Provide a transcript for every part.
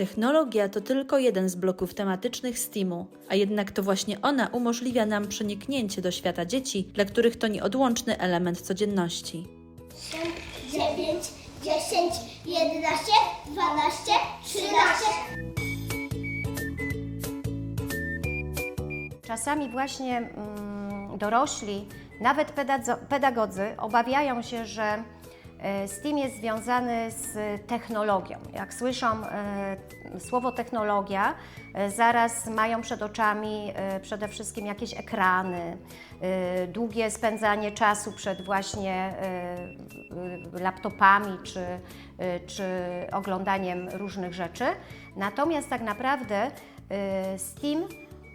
Technologia to tylko jeden z bloków tematycznych STEAMu, a jednak to właśnie ona umożliwia nam przeniknięcie do świata dzieci, dla których to nieodłączny element codzienności. 9, 10, 11, 12, 13. Czasami właśnie mm, dorośli, nawet pedagodzy obawiają się, że e, STEAM jest związany z technologią. Jak słyszą e, słowo technologia, e, zaraz mają przed oczami e, przede wszystkim jakieś ekrany, e, długie spędzanie czasu przed właśnie e, e, laptopami czy, e, czy oglądaniem różnych rzeczy. Natomiast tak naprawdę e, STEAM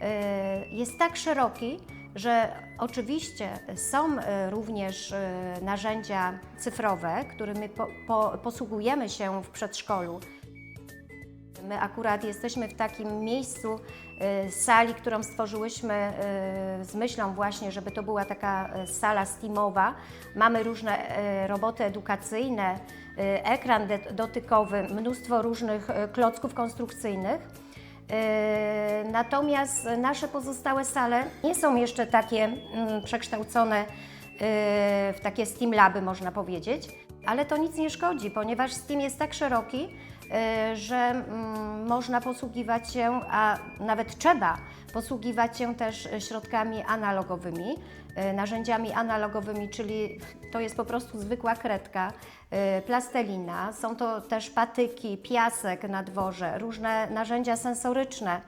e, jest tak szeroki, że oczywiście są e, również e, narzędzia cyfrowe, którymi po, po, posługujemy się w przedszkolu. My akurat jesteśmy w takim miejscu e, sali, którą stworzyłyśmy z myślą właśnie, żeby to była taka sala steamowa. Mamy różne roboty edukacyjne, ekran dotykowy, mnóstwo różnych klocków konstrukcyjnych. E, Natomiast nasze pozostałe sale nie są jeszcze takie mm, przekształcone e, w takie Steam Laby, można powiedzieć, ale to nic nie szkodzi, ponieważ Steam jest tak szeroki, że mm, można posługiwać się, a nawet trzeba posługiwać się też środkami analogowymi, e, narzędziami analogowymi, czyli to jest po prostu zwykła kredka, e, plastelina, są to też patyki, piasek na dworze, różne narzędzia sensoryczne.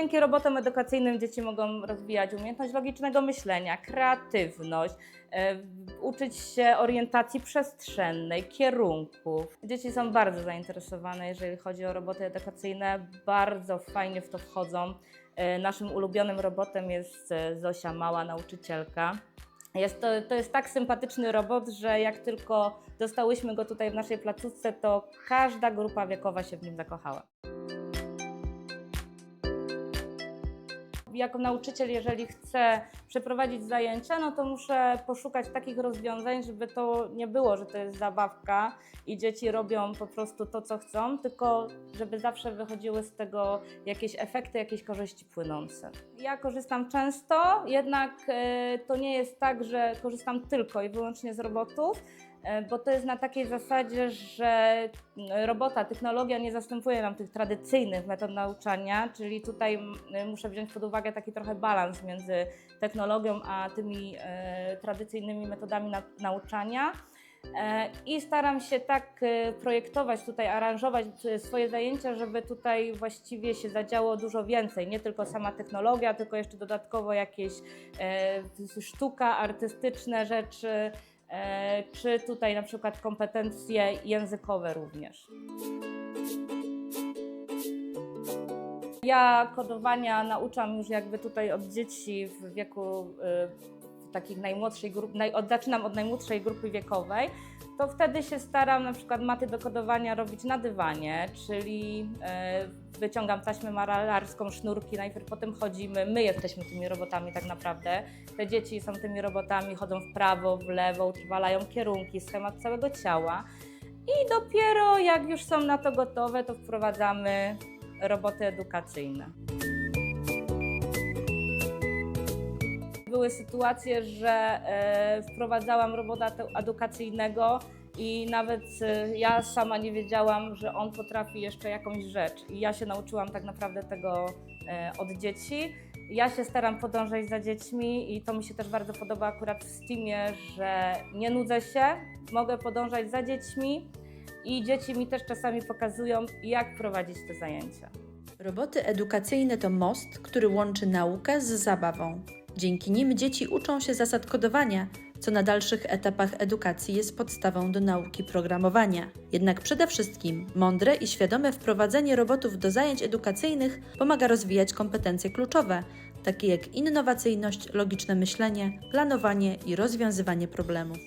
Dzięki robotom edukacyjnym dzieci mogą rozwijać umiejętność logicznego myślenia, kreatywność, e, uczyć się orientacji przestrzennej, kierunków. Dzieci są bardzo zainteresowane, jeżeli chodzi o roboty edukacyjne, bardzo fajnie w to wchodzą. E, naszym ulubionym robotem jest e, Zosia, mała nauczycielka. Jest to, to jest tak sympatyczny robot, że jak tylko dostałyśmy go tutaj w naszej placówce, to każda grupa wiekowa się w nim zakochała. Jako nauczyciel, jeżeli chcę przeprowadzić zajęcia, no to muszę poszukać takich rozwiązań, żeby to nie było, że to jest zabawka i dzieci robią po prostu to, co chcą, tylko żeby zawsze wychodziły z tego jakieś efekty, jakieś korzyści płynące. Ja korzystam często, jednak e, to nie jest tak, że korzystam tylko i wyłącznie z robotów, bo to jest na takiej zasadzie, że mm, robota, technologia nie zastępuje nam tych tradycyjnych metod nauczania, czyli tutaj mm, muszę wziąć pod uwagę taki trochę balans między technologią a tymi e, tradycyjnymi metodami na, nauczania. E, I staram się tak e, projektować, tutaj aranżować e, swoje zajęcia, żeby tutaj właściwie się zadziało dużo więcej. Nie tylko sama technologia, tylko jeszcze dodatkowo jakieś e, sztuka, artystyczne rzeczy, e, czy tutaj na przykład kompetencje językowe również. Ja kodowania nauczam już jakby tutaj od dzieci w wieku y, takich najmłodszej grup, naj, od, zaczynam od najmłodszej grupy wiekowej, to wtedy się staram na przykład maty do kodowania robić na dywanie, czyli y, wyciągam taśmę malarską, sznurki, najpierw potem chodzimy, my jesteśmy tymi robotami tak naprawdę, te dzieci są tymi robotami, chodzą w prawo, w lewo, utrwalają kierunki, schemat całego ciała. I dopiero jak już są na to gotowe, to wprowadzamy roboty edukacyjne. Były sytuacje, że e, wprowadzałam robota edukacyjnego i nawet e, ja sama nie wiedziałam, że on potrafi jeszcze jakąś rzecz. I ja się nauczyłam tak naprawdę tego e, od dzieci. Ja się staram podążać za dziećmi i to mi się też bardzo podoba akurat w Steamie, że nie nudzę się, mogę podążać za dziećmi i dzieci mi też czasami pokazują, jak prowadzić te zajęcia. Roboty edukacyjne to most, który łączy naukę z zabawą. Dzięki nim dzieci uczą się zasad kodowania, co na dalszych etapach edukacji jest podstawą do nauki programowania. Jednak przede wszystkim mądre i świadome wprowadzenie robotów do zajęć edukacyjnych pomaga rozwijać kompetencje kluczowe, takie jak innowacyjność, logiczne myślenie, planowanie i rozwiązywanie problemów.